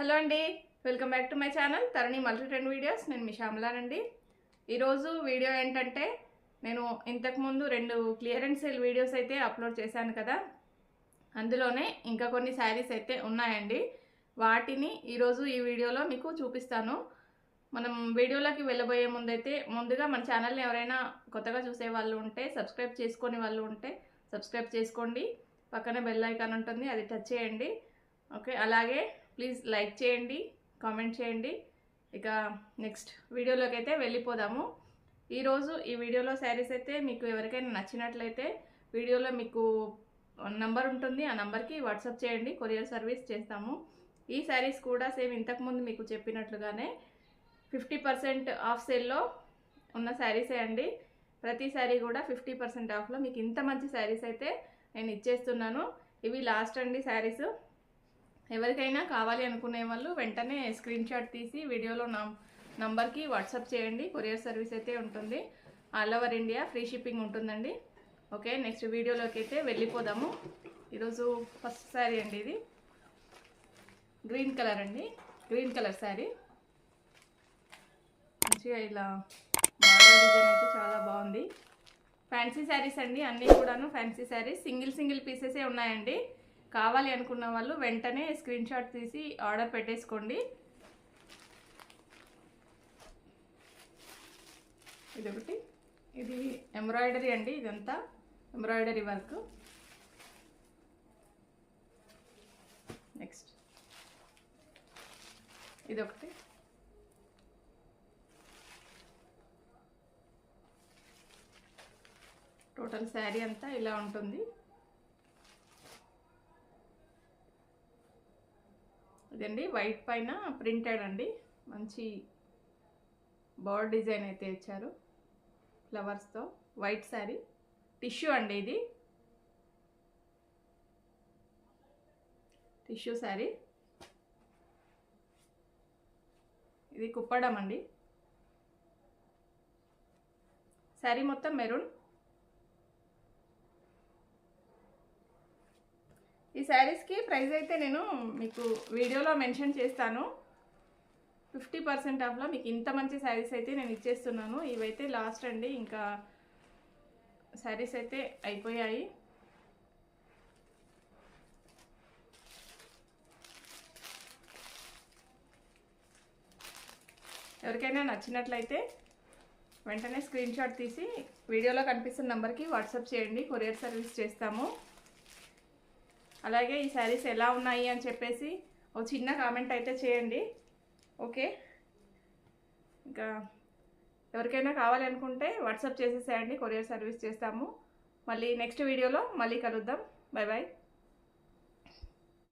Hello అండి welcome back to my channel. Tarani multi videos. నేను మీ శ్యామలానండి. ఈరోజు వీడియో ఏంటంటే నేను ఇంతకుముందు రెండు క్లియరెన్స్ సేల్ వీడియోస్ అయితే అప్లోడ్ చేశాను కదా. అందులోనే ఇంకా కొన్ని శారీస్ అయితే ఉన్నాయండి. వాటిని ఈరోజు ఈ వీడియోలో మీకు చూపిస్తాను. మనం వీడియోలోకి వెళ్ళబోయే ముందైతే ముందుగా మన ఛానల్ని ఎవరైనా కొత్తగా చూసే వాళ్ళు ఉంటే సబ్స్క్రైబ్ చేసుకొని వాళ్ళు ఉంటే సబ్స్క్రైబ్ చేసుకోండి. పక్కన బెల్ ఐకాన్ ఉంటుంది అది టచ్ చేయండి. ఓకే అలాగే ప్లీజ్ లైక్ చేయండి కామెంట్ చేయండి. ఇక నెక్స్ట్ వీడియోలోకి అయితే వెళ్ళిపోదాము. ఈరోజు ఈ వీడియోలో శారీస్ అయితే మీకు ఎవరికైనా నచ్చినట్లయితే వీడియోలో మీకు నంబర్ ఉంటుంది ఆ నంబర్కి వాట్సాప్ చేయండి కొరియర్ సర్వీస్ చేస్తాము. ఈ శారీస్ కూడా సేమ్ ఇంతకుముందు మీకు చెప్పినట్లుగానే ఫిఫ్టీ పర్సెంట్ ఆఫ్ సేల్లో ఉన్న శారీసే అండి. ప్రతి శారీ కూడా ఫిఫ్టీ పర్సెంట్ ఆఫ్లో మీకు ఇంత మంచి శారీస్ అయితే నేను ఇచ్చేస్తున్నాను. ఇవి లాస్ట్ అండి శారీస్. ఎవరికైనా కావాలి అనుకునే వాళ్ళు వెంటనే స్క్రీన్ షాట్ తీసి వీడియోలో నా నంబర్కి వాట్సాప్ చేయండి. కొరియర్ సర్వీస్ అయితే ఉంటుంది. All over India free shipping ఉంటుందండి. ఓకే నెక్స్ట్ వీడియోలోకి అయితే వెళ్ళిపోదాము. ఈరోజు ఫస్ట్ శారీ అండి ఇది. గ్రీన్ కలర్ అండి. గ్రీన్ కలర్ శారీ మంచిగా ఇలా బాగా డిజైన్ అయితే చాలా బాగుంది. ఫ్యాన్సీ శారీస్ అండి అన్నీ కూడాను ఫ్యాన్సీ శారీస్ సింగిల్ సింగిల్ పీసెసే ఉన్నాయండి. కావాలి అనుకున్న వాళ్ళు వెంటనే స్క్రీన్ షాట్ తీసి ఆర్డర్ పెట్టేసుకోండి. ఇదొకటి. ఇది ఎంబ్రాయిడరీ అండి ఇదంతా ఎంబ్రాయిడరీ వర్క్. నెక్స్ట్. ఇదొకటి. టోటల్ శారీ అంతా ఇలా ఉంటుంది. ఇదండి వైట్ పైన ప్రింటెడ్ అండి. మంచి బర్డ్ డిజైన్ అయితే ఇచ్చారు ఫ్లవర్స్తో వైట్ శారీ టిష్యూ అండి ఇది. టిష్యూ శారీ ఇది కుప్పడం అండి. శారీ మొత్తం మెరూన్. ఈ శారీస్కి ప్రైస్ అయితే నేను మీకు వీడియోలో మెన్షన్ చేస్తాను. ఫిఫ్టీ పర్సెంట్ ఆఫ్లో మీకు ఇంత మంచి శారీస్ అయితే నేను ఇచ్చేస్తున్నాను. ఇవైతే లాస్ట్ అండి. ఇంకా శారీస్ అయితే అయిపోయాయి. ఎవరికైనా నచ్చినట్లయితే వెంటనే స్క్రీన్షాట్ తీసి వీడియోలో కనిపిస్తున్న నెంబర్కి వాట్సాప్ చేయండి. కొరియర్ సర్వీస్ చేస్తాము. అలాగే ఈ శారీస్ ఎలా ఉన్నాయి అని చెప్పేసి ఒక చిన్న కామెంట్ అయితే చేయండి. ఓకే ఇంకా ఎవరికైనా కావాలనుకుంటే వాట్సాప్ చేసేసేయండి కొరియర్ సర్వీస్ చేస్తాము. మళ్ళీ నెక్స్ట్ వీడియోలో మళ్ళీ కలుద్దాం. Bye bye